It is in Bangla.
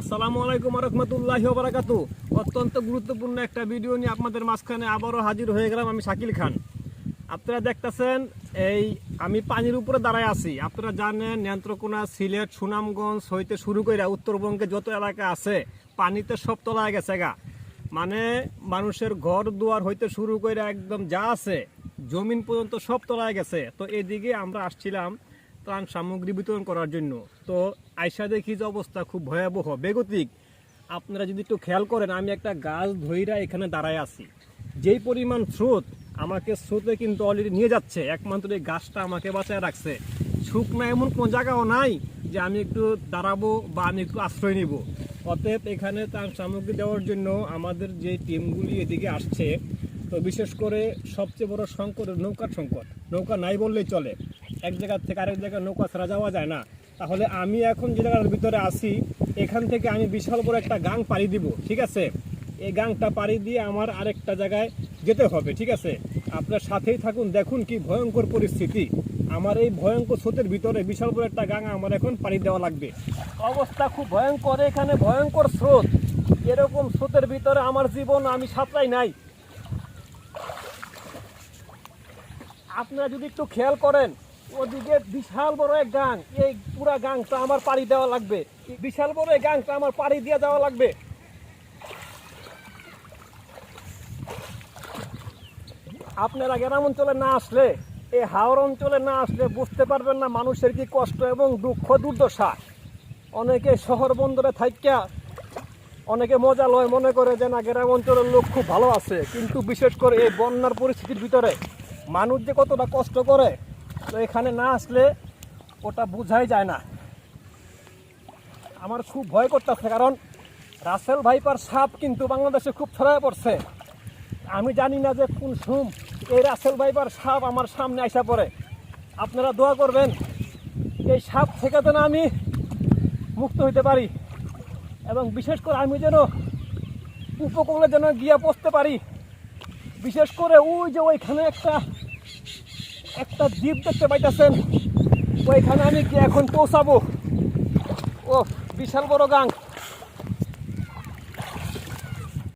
আসসালামু আলাইকুম রহমতুল্লাহ বারাকাতু অত্যন্ত গুরুত্বপূর্ণ একটা ভিডিও নিয়ে আপনাদের মাঝখানে আবারও হাজির হয়ে গেলাম আমি শাকিল খান। আপনারা দেখতেছেন, এই আমি পানির উপরে দাঁড়ায় আছি। আপনারা জানেন, নেত্রকোনা, সিলেট, সুনামগঞ্জ হইতে শুরু করে উত্তরবঙ্গে যত এলাকা আছে, পানিতে সব তলায় গেছে গা। মানে মানুষের ঘর দুয়ার হইতে শুরু করে একদম যা আছে, জমিন পর্যন্ত সব তলায় গেছে। তো এদিকে আমরা আসছিলাম ত্রাণ সামগ্রী বিতরণ করার জন্য। তো আয়সা দেখি যে অবস্থা খুব ভয়াবহ, বেগতিক। আপনারা যদি একটু খেয়াল করেন, আমি একটা গাছ ধইরা এখানে দাঁড়ায় আছি। যেই পরিমাণ স্রোত আমাকে স্রোতে কিন্তু অলরেডি নিয়ে যাচ্ছে। একমাত্র এই গাছটা আমাকে বাঁচায় রাখছে। শুকনা এমন কোনো জায়গাও নাই যে আমি একটু দাঁড়াবো বা আমি একটু আশ্রয় নিব। অতএব এখানে তার সামগ্রী দেওয়ার জন্য আমাদের যে টিমগুলি এদিকে আসছে তো বিশেষ করে সবচেয়ে বড় সংকট নৌকার সংকট। নৌকা নাই বললেই চলে। এক জায়গার থেকে আরেক জায়গায় নৌকা ছাড়া যাওয়া যায় না। তাহলে আমি এখন যে জায়গার ভিতরে আছি, এখান থেকে আমি বিশাল বড় একটা গাং পাড়ি দিব, ঠিক আছে? এই গাংটা পাড়ি দিয়ে আমার আরেকটা জায়গায় যেতে হবে, ঠিক আছে? আপনার সাথেই থাকুন, দেখুন কি ভয়ঙ্কর পরিস্থিতি। আমার এই ভয়ঙ্কর স্রোতের ভিতরে বিশাল বড় একটা গাং আমার এখন পাড়ি দেওয়া লাগবে। অবস্থা খুব ভয়ঙ্কর, এখানে ভয়ঙ্কর স্রোত। এরকম স্রোতের ভিতরে আমার জীবন আমি সাঁতরাই নাই। আপনারা যদি একটু খেয়াল করেন, ওদিকে বিশাল বড় এক গাং। এই পুরা গাংটা আমার পাড়ি দেওয়া লাগবে। বিশাল বড় এই গাংটা আমার পাড়ি দিয়ে দেওয়া লাগবে। আপনারা গ্রাম অঞ্চলে না আসলে এই হাওড় অঞ্চলে না আসলে বুঝতে পারবেন না মানুষের কি কষ্ট এবং দুঃখ, দুর্দশা। অনেকে শহর বন্দরে থাইকা, অনেকে মজা লয় মনে করে যে, না, গ্রাম অঞ্চলের লোক খুব ভালো আছে। কিন্তু বিশেষ করে এই বন্যার পরিস্থিতির ভিতরে মানুষ যে কতটা কষ্ট করে, তো এখানে না আসলে ওটা বোঝাই যায় না। আমার খুব ভয় করতেছে, কারণ রাসেল ভাইপার সাপ কিন্তু বাংলাদেশে খুব ছড়ায় পড়ছে। আমি জানি না যে কোন সুম এই রাসেল ভাইপার সাপ আমার সামনে আসা পড়ে। আপনারা দোয়া করবেন, এই সাপ থেকে যেন আমি মুক্ত হইতে পারি এবং বিশেষ করে আমি যেন উপকূলে যেন গিয়ে পৌঁছতে পারি। বিশেষ করে ওই যে ওইখানে একটা একটা দ্বীপ দেখতে পাইতেছেন। ওইখানে আমি কি এখন পৌঁছাবো। ও বিশাল বড় গাং।